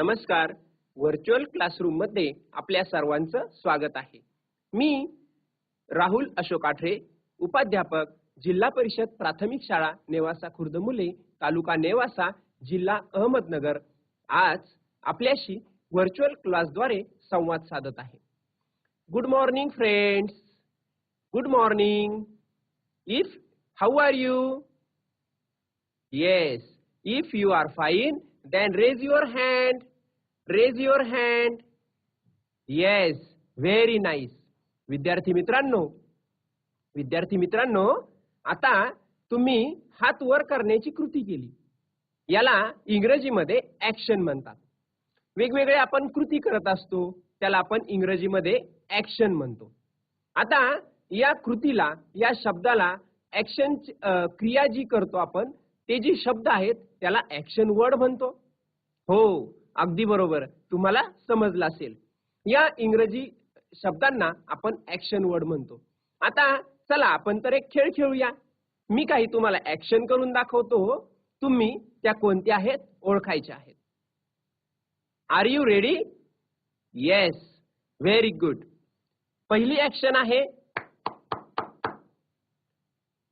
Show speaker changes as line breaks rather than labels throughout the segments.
नमस्कार. व्हर्च्युअल क्लासरूममध्ये आपल्या सर्वांचं स्वागत आहे. मी राहुल अशोक आठरे उपाध्यापक जिल्हा परिषद प्राथमिक शाळा नेवासा खुर्द मुले तालुका नेवासा जिल्हा अहमदनगर. आज आपल्याशी व्हर्च्युअल क्लासद्वारे संवाद साधत आहे. Good morning friends good morning if how are you yes if you are fine then raise your hand. Raise your hand yes very nice विद्यार्थी मित्रांनो विद्यार्थी मित्रांनो आता तुम्ही हात वर करण्याची कृती केली. याला इंग्रजीमध्ये ऍक्शन म्हणतात. वेगवेगळे आपण कृती करत असतो त्याला आपण इंग्रजीमध्ये ऍक्शन म्हणतो. आता या कृतीला या शब्दाला ऍक्शन क्रिया जी करतो आपण ते जे शब्द आहेत त्याला ऍक्शन वर्ड म्हणतो. हो अगदी बरोबर. तुम्हाला समजलं असेल. या इंग्रजी शब्दांना आपण ऍक्शन वर्ड म्हणतो. आता चला आपण तर एक खेळ खेळूया. मी काही तुम्हाला ऍक्शन करून दाखवतो. तुम्ही त्या कोणत्या आहेत? ओळखायच्या आहेत. Are you ready yes very good पहिली ऍक्शन आहे.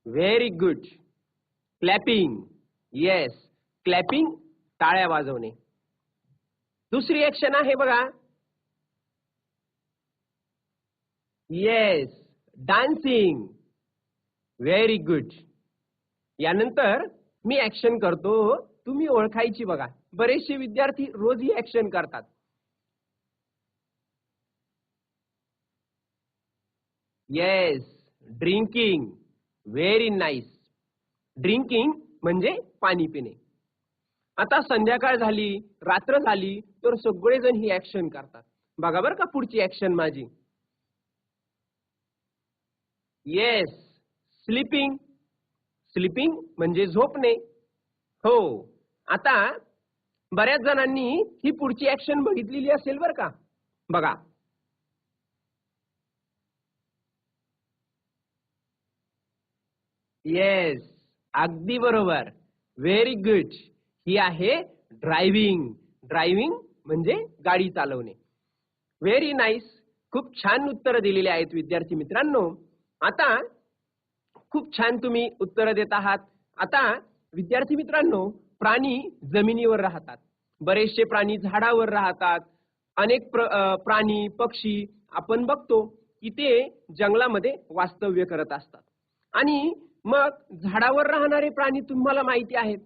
Very good clapping yes clapping टाळ्या वाजवणे. दुसरी ऍक्शन आहे बघा. येस डान्सिंग व्हेरी गुड यानंतर मी ऍक्शन करतो. तुम्ही ओळखायची बघा. बरेचसे विद्यार्थी रोज ही ऍक्शन करतात. Yes drinking very nice drinking म्हणजे पाणी पिणे. आता संध्याकाळ झाली रात्र झाली तर सगळेजण ही ऍक्शन करतात. बघा बरं का पुढची ऍक्शन माझी. येस स्लिपिंग स्लिपिंग म्हणजे झोपणे. हो. आता बऱ्याच जणांनी ही पुढची ऍक्शन बघितलेली असेल बरं का. बघा. येस अगदी बरोबर. व्हेरी गुड ही आहे ड्रायव्हिंग ड्रायव्हिंग म्हणजे गाडी चालवणे. व्हेरी नाईस खूप छान उत्तरं दिलेली आहेत विद्यार्थी मित्रांनो. आता खूप छान तुम्ही उत्तरं देत आहात. आता विद्यार्थी मित्रांनो प्राणी जमिनीवर राहतात. बरेचसे प्राणी झाडावर राहतात. अनेक प्र, प्राणी पक्षी आपण बघतो की ते जंगलामध्ये वास्तव्य करत असतात. आणि मग झाडावर राहणारे प्राणी तुम्हाला माहिती आहेत.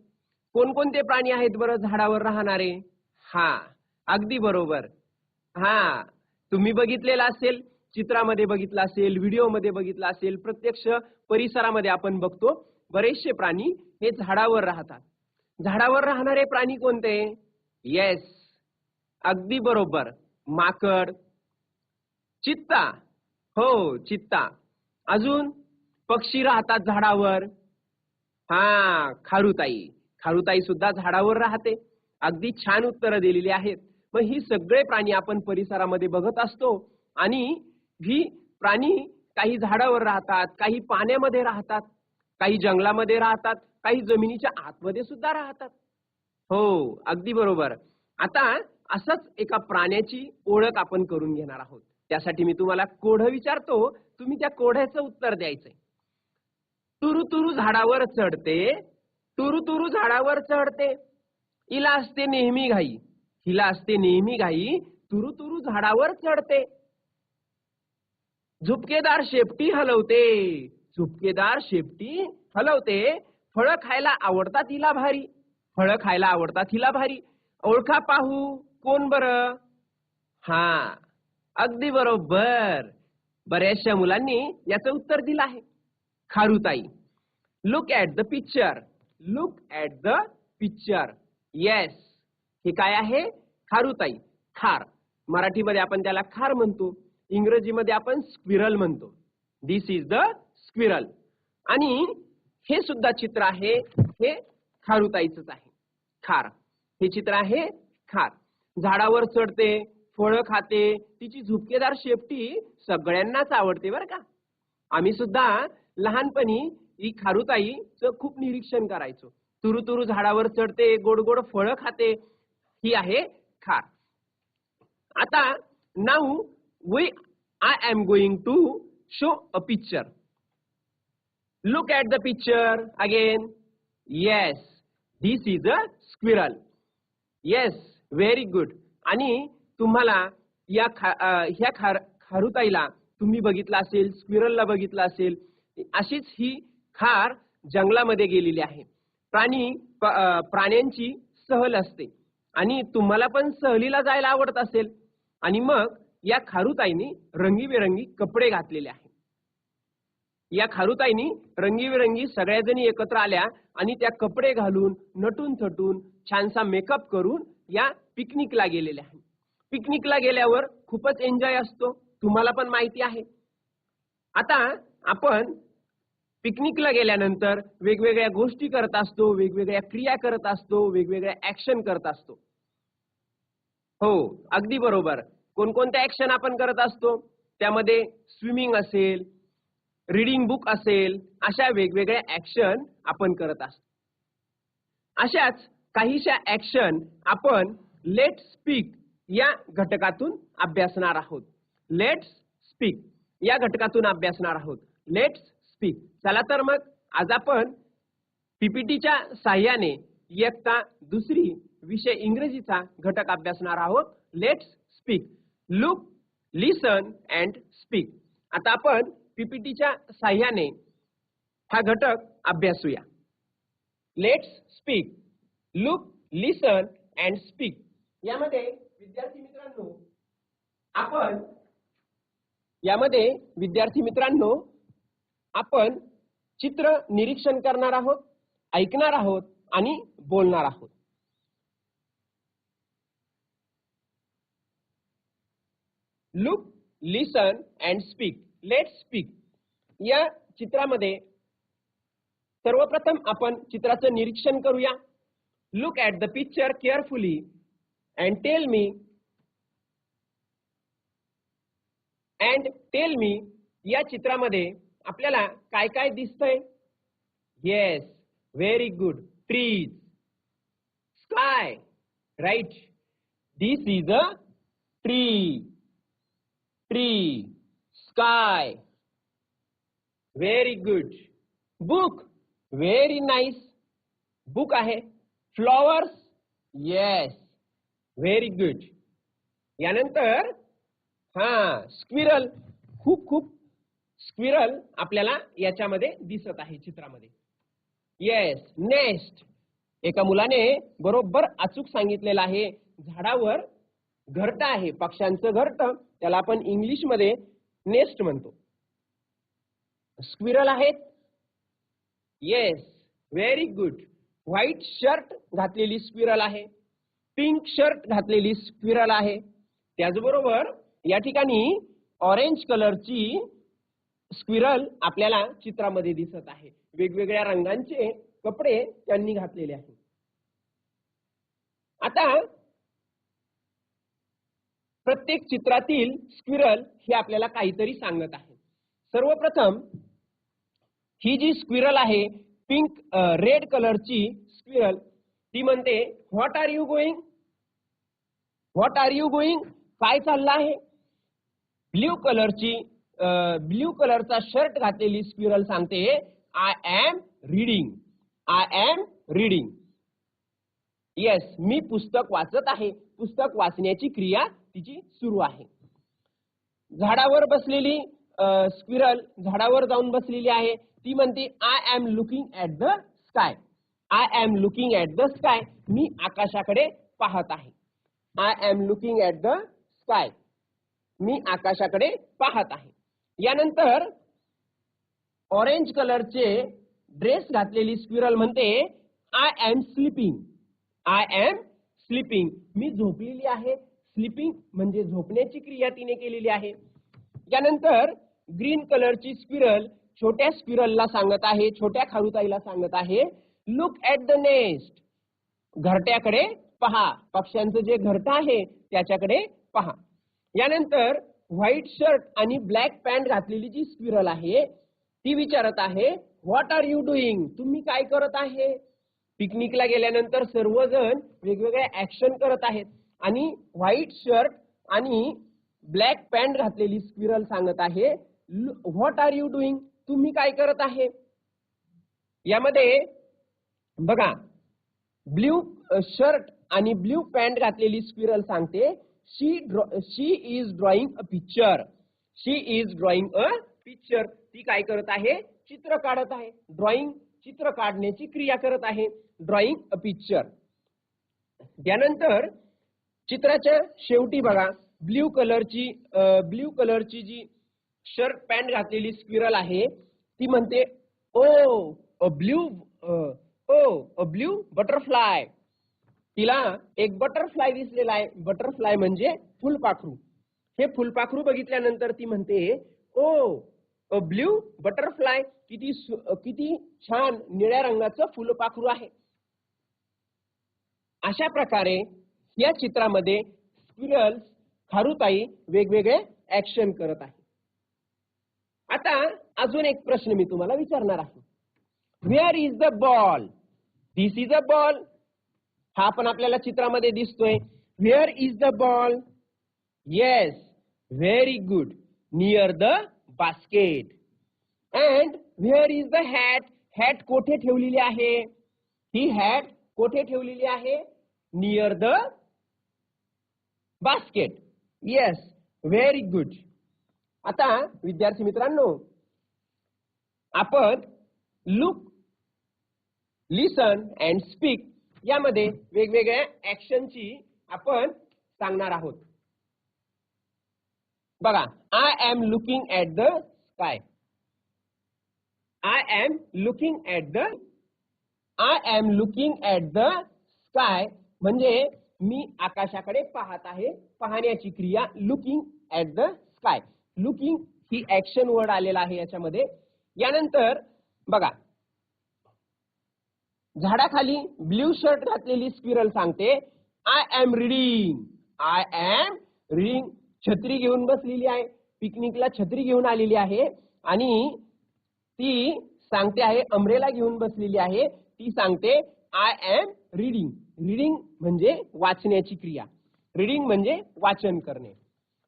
कोणकोणते प्राणी आहेत बरं झाडावर राहणारे? हा अगदी बरोबर. हा तुम्ही बघितलेलं असेल चित्रामध्ये बघितलं असेल व्हिडिओमध्ये बघितला असेल प्रत्यक्ष परिसरामध्ये आपण बघतो बरेचसे प्राणी हे झाडावर राहतात. झाडावर राहणारे प्राणी कोणते? येस अगदी बरोबर. माकड चित्ता. हो चित्ता. अजून पक्षी राहतात झाडावर. हा खारुताई. खारुताई सुद्धा झाडावर राहते. अगदी छान उत्तरं दिलेली आहेत. मग ही सगळे प्राणी आपण परिसरामध्ये बघत असतो. आणि ही प्राणी काही झाडावर राहतात काही पाण्यामध्ये राहतात काही जंगलामध्ये राहतात काही जमिनीच्या आतमध्ये सुद्धा राहतात. हो अगदी बरोबर. आता असंच एका प्राण्याची ओळख आपण करून घेणार आहोत. त्यासाठी मी तुम्हाला कोढ विचारतो तुम्ही त्या कोढ्याचं उत्तर द्यायचंय. तुरु तुरु झाडावर चढते तुरु तुरु झाडावर चढते. इला असते नेहमी घाई. हिला असते नेहमी घाई तुरु तुरु झाडावर चढते. झुपकेदार शेपटी हलवते. झुपकेदार शेपटी हलवते. फळं खायला आवडतात हिला भारी. फळं खायला आवडतात हिला भारी. ओळखा पाहू कोण बर? हा अगदी बरोबर. बऱ्याचशा मुलांनी याचं उत्तर दिलं आहे. खारुताई look at the picture look at the picture yes हे काय आहे? खारुताई. खार. मराठीमध्ये आपण त्याला खार म्हणतो. इंग्रजीमध्ये आपण स्क्विरल म्हणतो. दिस इज द स्क्विरल आणि हे सुद्धा चित्र आहे. हे खारुताईच आहे. खार. हे चित्र आहे खार. झाडावर चढते फळं खाते तिची झुपकेदार शेपटी सगळ्यांनाच आवडते बरं का. आम्ही सुद्धा लहानपणी ही खारुताईचं खूप निरीक्षण करायचो. तुरु तुरु झाडावर चढते गोड गोड फळं खाते ही आहे खार. आता now we I am going to show a picture look at the picture again yes this is a squirrel yes very good आणि तुम्हाला या खा ह्या खार खारुताईला तुम्ही बघितलं असेल स्क्विरलला बघितलं असेल अशीच ही खार जंगलामध्ये गेलेली आहे. प्राणी प्राण्यांची सहल असते. आणि तुम्हाला पण सहलीला जायला आवडत असेल. आणि मग या खारुताईनी रंगीबेरंगी कपडे घातलेले आहे या खारुताईनी रंगीबेरंगी सगळ्याजणी एकत्र आल्या आणि त्या कपडे घालून नटून थटून छानसा मेकअप करून या पिकनिकला गेलेल्या आहे पिकनिकला गेल्यावर खूपच एन्जॉय असतो. तुम्हाला पण माहिती आहे. आता आपण पिकनिकला गेल्यानंतर वेगवेगळ्या गोष्टी करत असतो वेगवेगळ्या क्रिया करत असतो वेगवेगळ्या ऍक्शन करत असतो. हो अगदी बरोबर. कोणकोणत्या ऍक्शन आपण करत असतो? त्यामध्ये स्विमिंग असेल रीडिंग बुक असेल अशा वेगवेगळ्या ऍक्शन आपण करत असतो. अशाच काहीशा ऍक्शन आपण लेट स्पीक या घटकातून अभ्यासणार आहोत. लेट्स स्पीक या घटकातून अभ्यासणार आहोत. लेट्स स्पीक चला तर मग आज आपण पीपीटीच्या साह्याने इयत्ता दुसरी विषय इंग्रजीचा घटक अभ्यासणार आहोत. Let's speak look listen and speak आता आपण पीपीटीच्या साह्याने हा घटक अभ्यासूया. Let's speak look listen and speak यामध्ये विद्यार्थी मित्रांनो आपण यामध्ये विद्यार्थी मित्रांनो आपण चित्र निरीक्षण करणार आहोत ऐकणार आहोत आणि बोलणार आहोत. Look listen and speak let speak या चित्रामध्ये सर्वप्रथम आपण चित्राचं निरीक्षण करूया. Look at the picture carefully and tell me and tell me या चित्रामध्ये आपल्याला काय काय दिसतंय? Yes very good trees sky right this is a tree tree sky very good book very nice book आहे. फ्लॉवर्स येस व्हेरी गुड यानंतर हा squirrel खूप खूप स्क्विरल आपल्याला याच्यामध्ये दिसत आहे चित्रामध्ये. येस नेस्ट एका मुलाने बरोबर अचूक सांगितलेलं आहे. झाडावर घरट आहे पक्ष्यांचं घरट. त्याला आपण इंग्लिशमध्ये नेस्ट म्हणतो. स्क्विरल आहेत. Yes very good white shirt घातलेली स्क्विरल आहे. पिंक शर्ट घातलेली स्क्विरल आहे. त्याचबरोबर या ठिकाणी ऑरेंज कलरची स्क्विरल आपल्याला चित्रामध्ये दिसत आहे. वेगवेगळ्या रंगांचे कपडे त्यांनी घातलेले आहेत. आता प्रत्येक चित्रातील स्क्विरल हे आपल्याला काहीतरी सांगत आहे. सर्वप्रथम ही जी स्क्विरल आहे पिंक रेड कलरची स्क्विरल ती म्हणते what are you going what are you going काय चाललं आहे? ब्ल्यू कलरची ब्ल्यू कलरचा शर्ट घातलेली स्क्विरल सांगते. I am reading I am reading yes मी पुस्तक वाचत आहे. पुस्तक वाचण्याची क्रिया तिची सुरू आहे. झाडावर बसलेली स्क्विरल झाडावर जाऊन बसलेली आहे. ती म्हणते I am looking at the sky I am looking at the sky मी आकाशाकडे पाहत आहे. I am looking at the sky मी आकाशाकडे पाहत आहे. यानंतर ऑरेंज कलरचे ड्रेस घातलेली स्क्विरल म्हणते I am sleeping I am sleeping मी झोपलेली आहे. स्लिपिंग म्हणजे झोपण्याची क्रिया तिने केलेली आहे. यानंतर ग्रीन कलरची स्क्विरल छोट्या स्क्विरलला सांगत आहे छोट्या खारुताईला सांगत आहे लुक ऍट द नेस्ट घरट्याकडे पहा. पक्ष्यांचं जे घरट आहे त्याच्याकडे पहा. यानंतर व्हाईट शर्ट आणि ब्लॅक पॅन्ट घातलेली जी स्क्विरल आहे ती विचारत आहे व्हॉट आर यू डुईंग तुम्ही काय करत आहे? पिकनिकला गेल्यानंतर सर्वजण वेगवेगळ्या ऍक्शन करत आहेत आणि व्हाईट शर्ट आणि ब्लॅक पॅन्ट घातलेली स्क्विरल सांगत आहे व्हॉट आर यू डुईंग तुम्ही काय करत आहे? यामध्ये बघा ब्ल्यू शर्ट आणि ब्ल्यू पॅन्ट घातलेली स्क्विरल सांगते she she is drawing a picture she is drawing a picture ती काय करत आहे? चित्र काढत आहे. ड्रॉइंग चित्र काढण्याची क्रिया करत आहे. ड्रॉइंग अ पिक्चर त्यानंतर चित्राच्या शेवटी बघा ब्ल्यू कलरची ब्ल्यू कलरची जी शर्ट पॅन्ट घातलेली स्क्विरल आहे ती म्हणते oh, O a blue oh a blue butterfly तिला एक बटरफ्लाय दिसलेला आहे. बटरफ्लाय म्हणजे फुलपाखरू. हे फुलपाखरू बघितल्यानंतर ती म्हणते ओ अ ब्ल्यू बटरफ्लाय किती किती छान निळ्या रंगाचं फुलपाखरू आहे. अशा प्रकारे या चित्रामध्ये स्क्विरल्स खारुताई वेगवेगळे ऍक्शन करत आहे. आता अजून एक प्रश्न मी तुम्हाला विचारणार आहे. Where is the ball this is a ball हा पण आपल्याला चित्रामध्ये दिसतोय. Where is the ball yes very good near the basket and where is the hat hat कोठे ठेवलेली आहे? ही हॅट कोठे ठेवलेली आहे? Near the basket yes very good आता विद्यार्थी मित्रांनो आपण लुक लिसन अँड स्पीक यामध्ये वेगवेगळ्या ऍक्शनची आपण सांगणार आहोत. बघा I am looking at the sky I am looking at the I am looking at the sky म्हणजे मी आकाशाकडे पाहत आहे पाहण्याची क्रिया looking at the sky looking he action word आलेला आहे याच्यामध्ये. यानंतर बघा झाडाखाली ब्ल्यू शर्ट घातलेली स्क्विरल सांगते I am reading I am reading छत्री घेऊन बसलेली आहे. पिकनिकला छत्री घेऊन आलेली आहे. आणि ती सांगते आहे अमरेला घेऊन बसलेली आहे. ती सांगते आय एम रिडिंग रिडिंग म्हणजे वाचण्याची क्रिया. रिडिंग म्हणजे वाचन करणे.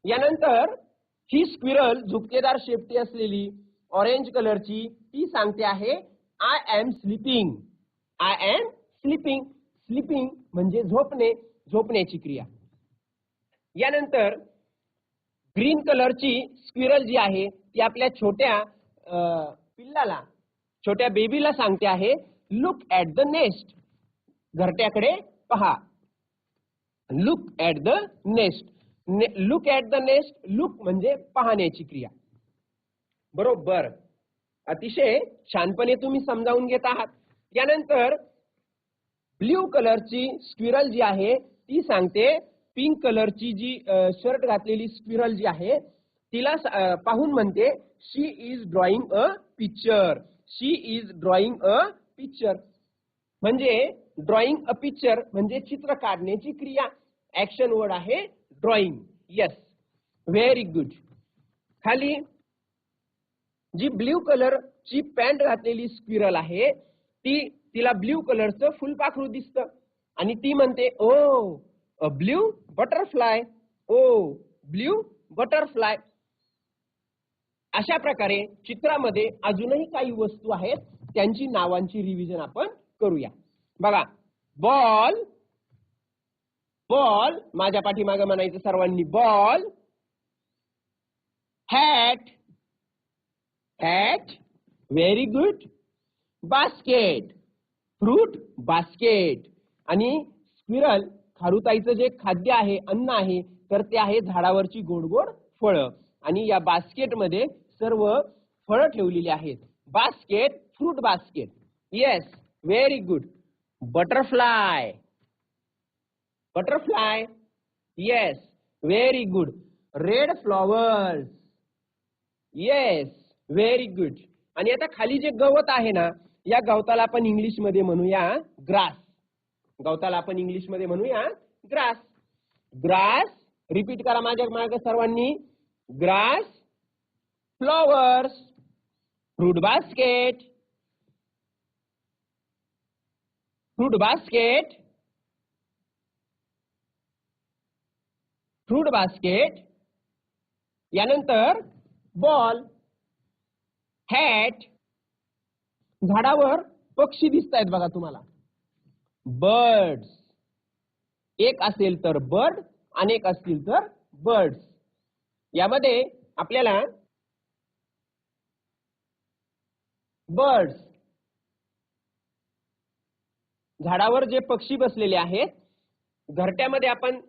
यानंतर ही स्क्विरल झुपकेदार शेपटी असलेली ऑरेंज कलरची ती सांगते आहे I am sleeping I am sleeping sleeping म्हणजे झोपणे झोपण्याची क्रिया. यानंतर ग्रीन कलरची स्क्विरल जी आहे ती आपल्या छोट्या पिल्लाला छोट्या बेबीला सांगते आहे लुक ऍट द नेस्ट घरट्याकडे पहा. Look at the nest look at the nest look म्हणजे पाहण्याची क्रिया. बरोबर. अतिशय छानपणे तुम्ही समजावून घेत आहात. यानंतर ब्ल्यू कलरची स्क्विरल जी आहे ती सांगते. पिंक कलरची जी शर्ट घातलेली स्क्विरल जी आहे तिला पाहून म्हणते she is drawing a picture she is drawing a picture म्हणजे ड्रॉइंग अ पिक्चर म्हणजे चित्र काढण्याची क्रिया. ऍक्शन वर्ड आहे ड्रॉइंग येस व्हेरी गुड खाली जी ब्ल्यू कलरची पॅन्ट घातलेली स्क्विरल आहे ती तिला ब्ल्यू कलरचं फुलपाखरू दिसतं. आणि ती म्हणते ओ a blue butterfly. Oh blue butterfly. अशा प्रकारे चित्रामध्ये अजूनही काही वस्तू आहेत त्यांची नावांची रिव्हिजन आपण करूया. बघा बॉल बॉल माझ्या पाठीमागे म्हणायचं सर्वांनी ball hat hat very good. Basket. Fruit basket. आणि स्क्विरल खारुताईचं जे खाद्य आहे अन्न आहे तर ते आहे झाडावरची गोड गोड फळं. आणि या बास्केटमध्ये सर्व फळं ठेवलेली आहेत. Basket fruit basket. Yes very good butterfly butterfly yes very good red flowers yes very good आणि आता खाली जे गवत आहे ना या गवताला आपण इंग्लिशमध्ये म्हणूया ग्रास गवताला आपण इंग्लिशमध्ये म्हणूया ग्रास ग्रास रिपीट करा माझ्या मार्ग सर्वांनी. Grass flowers fruit basket fruit basket fruit basket यानंतर बॉल हॅट झाडावर पक्षी दिसत आहेत बघा तुम्हाला. बर्ड्स एक असेल तर बर्ड अनेक असतील तर बर्ड्स यामध्ये आपल्याला बर्ड्स झाडावर जे पक्षी बसलेले आहेत घरट्यामध्ये आपण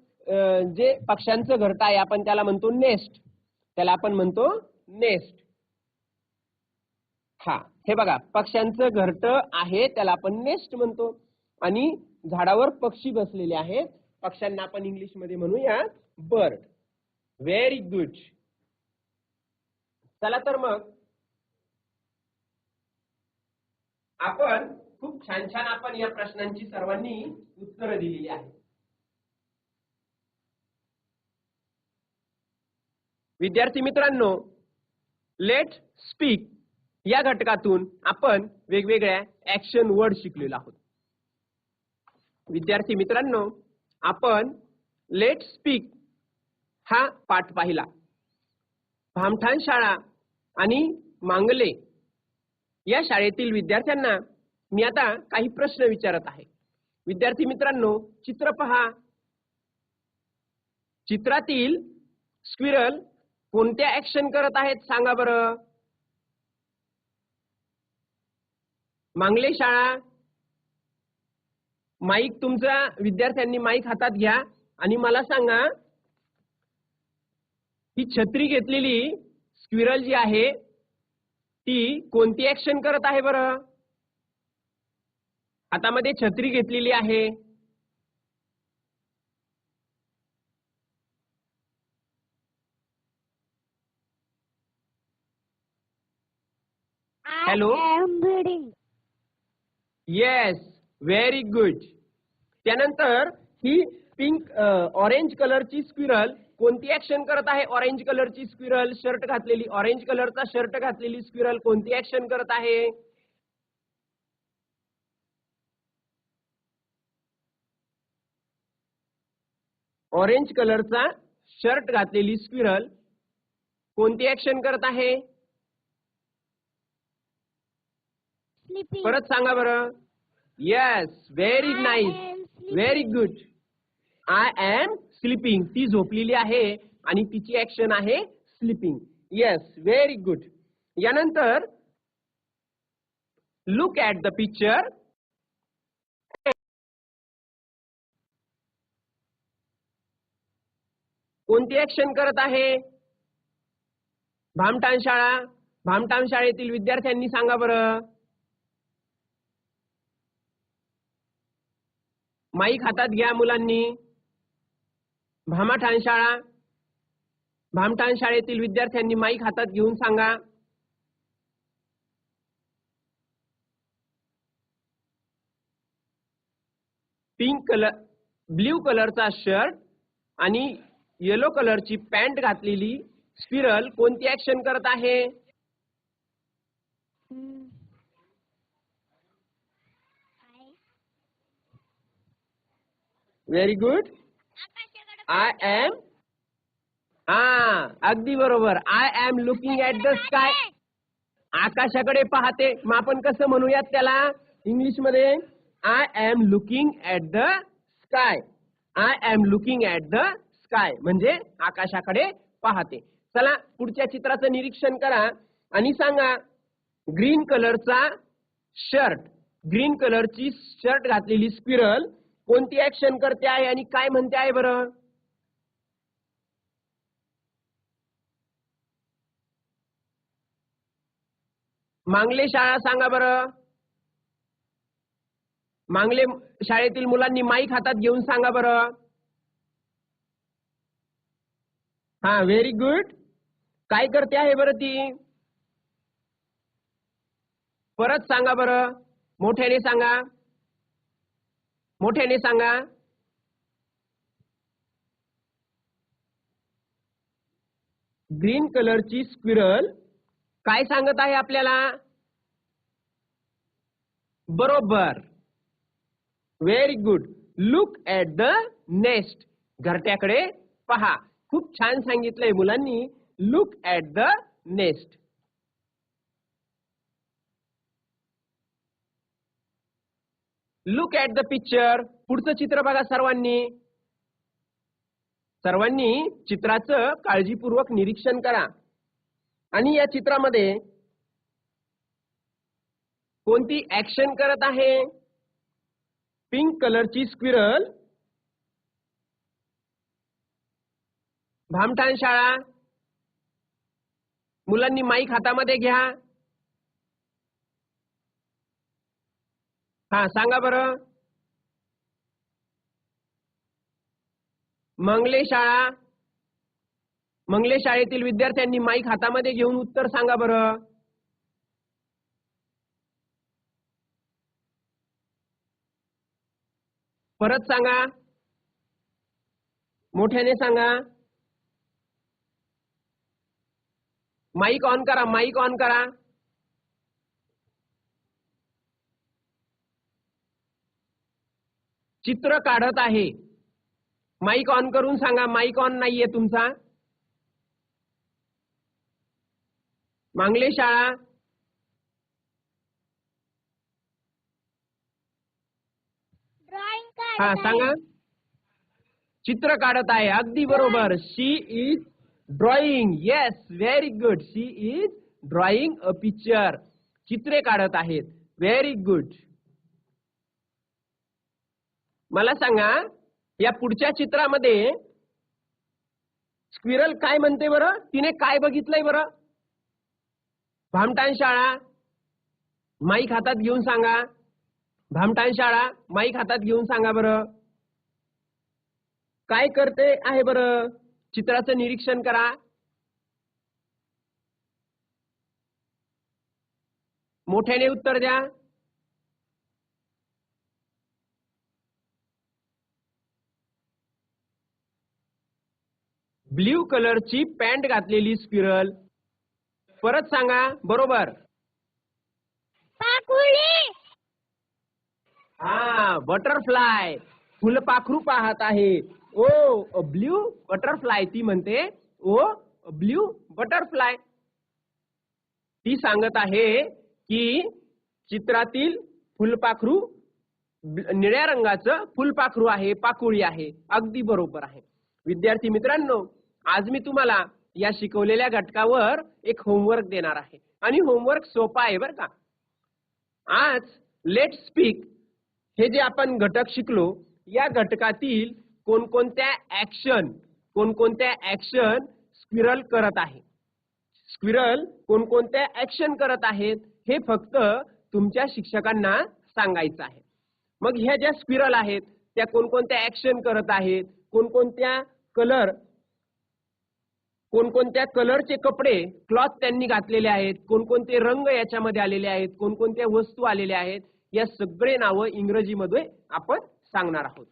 जे पक्ष्यांचं घरट आहे आपण त्याला म्हणतो नेस्ट त्याला आपण म्हणतो नेस्ट हा हे बघा पक्ष्यांचं घरट आहे त्याला आपण नेस्ट म्हणतो. आणि झाडावर पक्षी बसलेले आहेत. पक्ष्यांना आपण इंग्लिशमध्ये म्हणूया बर्ड व्हेरी गुड चला तर मग. आपण खूप छान छान आपण या प्रश्नांची सर्वांनी उत्तरं दिलेली आहेत. विद्यार्थी मित्रांनो लेट स्पीक या घटकातून आपण वेगवेगळ्या ऍक्शन वर्ड शिकलेलो आहोत. विद्यार्थी मित्रांनो आपण लेट स्पीक हा पाठ पाहिला. भामठाण शाळा आणि मांगले या शाळेतील विद्यार्थ्यांना मी आता काही प्रश्न विचारत आहे. विद्यार्थी मित्रांनो चित्र पहा. चित्रातील स्क्विरल कोणत्या ऍक्शन करत आहेत? सांगा बरं. मांगले शाळा. माईक तुमचा विद्यार्थ्यांनी माईक हातात घ्या आणि मला सांगा ही छत्री घेतलेली स्क्विरल जी आहे ती कोणती ऍक्शन करत आहे बरं? हातामध्ये छत्री घेतलेली आहे. Hello? येस व्हेरी गुड त्यानंतर ही पिंक ऑरेंज कलरची स्क्विरल कोणती ऍक्शन करत आहे? ऑरेंज कलरची स्क्विरल शर्ट घातलेली. ऑरेंज कलरचा शर्ट घातलेली स्क्विरल कोणती ऍक्शन करत आहे? ऑरेंज कलरचा शर्ट घातलेली स्क्विरल कोणती ऍक्शन करत आहे? परत सांगा बरं. Yes very
I
nice
am sleeping.
Very good I am sleeping ती झोपलेली आहे आणि तिची ऍक्शन आहे स्लिपिंग येस व्हेरी गुड यानंतर लुक ऍट द पिक्चर कोणती ऍक्शन करत आहे? भामटाण शाळा भामटाण शाळेतील विद्यार्थ्यांनी सांगा बरं. माईक हातात घ्या मुलांनी. भामाठाण शाळा. भामठाण शाळेतील विद्यार्थ्यांनी माईक हातात घेऊन सांगा. पिंक कलर ब्ल्यू कलरचा शर्ट आणि येलो कलरची पॅन्ट घातलेली स्पिरल कोणती ऍक्शन करत आहे? व्हेरी गुड आय एम हा अगदी बरोबर. I am looking at the sky आकाशाकडे पाहते. मग आपण कसं म्हणूयात त्याला? इंग्लिशमध्ये I am looking at the sky I am looking at the sky म्हणजे आकाशाकडे पाहते. चला पुढच्या चित्राचं निरीक्षण करा. आणि सांगा ग्रीन कलरचा शर्ट ग्रीन कलरची शर्ट घातलेली स्पिरल कोणती ऍक्शन करते आहे आणि काय म्हणते आहे बरं? मांगले शाळा सांगा बरं. मांगले शाळेतील मुलांनी माईक हातात घेऊन सांगा बरं. हा व्हेरी गुड काय करते आहे बरं ती? परत सांगा बरं. मोठ्याने सांगा. मोठ्याने सांगा. ग्रीन कलरची स्क्विरल. काय सांगत आहे आपल्याला? बरोबर. Very good look at the nest घरट्याकडे पहा. खूप छान सांगितलंय मुलांनी. Look at the nest look at the picture पुढचं चित्र बघा सर्वांनी. सर्वांनी चित्राचं काळजीपूर्वक निरीक्षण करा. आणि या चित्रामध्ये कोणती ऍक्शन करत आहे? पिंक कलरची स्क्विरल भामठाण शाळा. मुलांनी माईक हातामध्ये घ्या. हा सांगा बरं. मंगले शाळा मंगले शाळेतील विद्यार्थ्यांनी माईक हातामध्ये घेऊन उत्तर सांगा बरं. परत सांगा. मोठ्याने सांगा. माईक ऑन करा माईक ऑन करा. चित्र काढत आहे. माईक ऑन करून सांगा. माईक ऑन नाहीये तुमचा. मांगले शाळा. हा सांगा. चित्र काढत आहे. अगदी बरोबर. She is drawing yes very good she is drawing a picture चित्रे काढत आहेत. व्हेरी गुड मला सांगा या पुढच्या चित्रामध्ये स्क्विरल काय म्हणते बरं? तिने काय बघितलंय बरं? भामटान शाळा माईक हातात घेऊन सांगा. भामटान शाळा माईक हातात घेऊन सांगा बरं. काय करते आहे बरं? चित्राचं निरीक्षण करा. मोठ्याने उत्तर द्या. ब्ल्यू कलरची पॅन्ट घातलेली स्क्विरल परत सांगा बरोबर.
पाकुळी.
हा बटरफ्लाय. फुलपाखरू पाहत आहे. ओ ब्ल्यू बटरफ्लाय ती म्हणते. Oh blue butterfly. ती सांगत आहे की चित्रातील फुलपाखरू निळ्या रंगाचं फुलपाखरू आहे पाकुळी आहे. अगदी बरोबर आहे. विद्यार्थी मित्रांनो आज मी तुम्हाला या शिकवलेल्या घटकावर एक होमवर्क देणार आहे. आणि होमवर्क सोपा आहे बरं का. आज लेट स्पीक हे जे आपण घटक शिकलो या घटकातील कोणकोणत्या ऍक्शन कोणकोणत्या ऍक्शन स्क्विरल करत आहे. स्क्विरल कोणकोणत्या ऍक्शन करत आहेत हे फक्त तुमच्या शिक्षकांना सांगायचं आहे. मग ह्या ज्या स्क्विरल आहेत त्या कोणकोणत्या ऍक्शन करत आहेत कोणकोणत्या कलर कोणकोणत्या कलरचे कपडे क्लॉथ त्यांनी घातलेले आहेत कोणकोणते रंग याच्यामध्ये आलेले आहेत कोणकोणत्या वस्तू आलेल्या आहेत या सगळे नावं इंग्रजीमध्ये आपण सांगणार आहोत.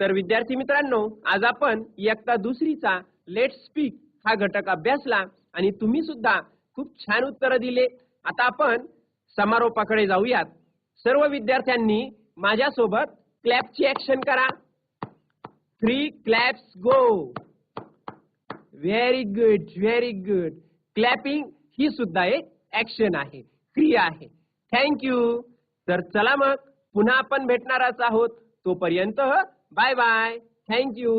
तर विद्यार्थी मित्रांनो आज आपण एकता दुसरीचा लेट स्पीक हा घटक अभ्यासला आणि तुम्ही सुद्धा खूप छान उत्तरं दिले. आता आपण समारोपाकडे जाऊयात. सर्व विद्यार्थ्यांनी माझ्यासोबत क्लॅपची ऍक्शन करा. Three claps go very good very good clapping ही सुद्धा एक ऍक्शन आहे क्रिया आहे. थँक्यू तर चला मग पुन्हा आपण भेटणारच आहोत. तोपर्यंत बाय बाय थँक्यू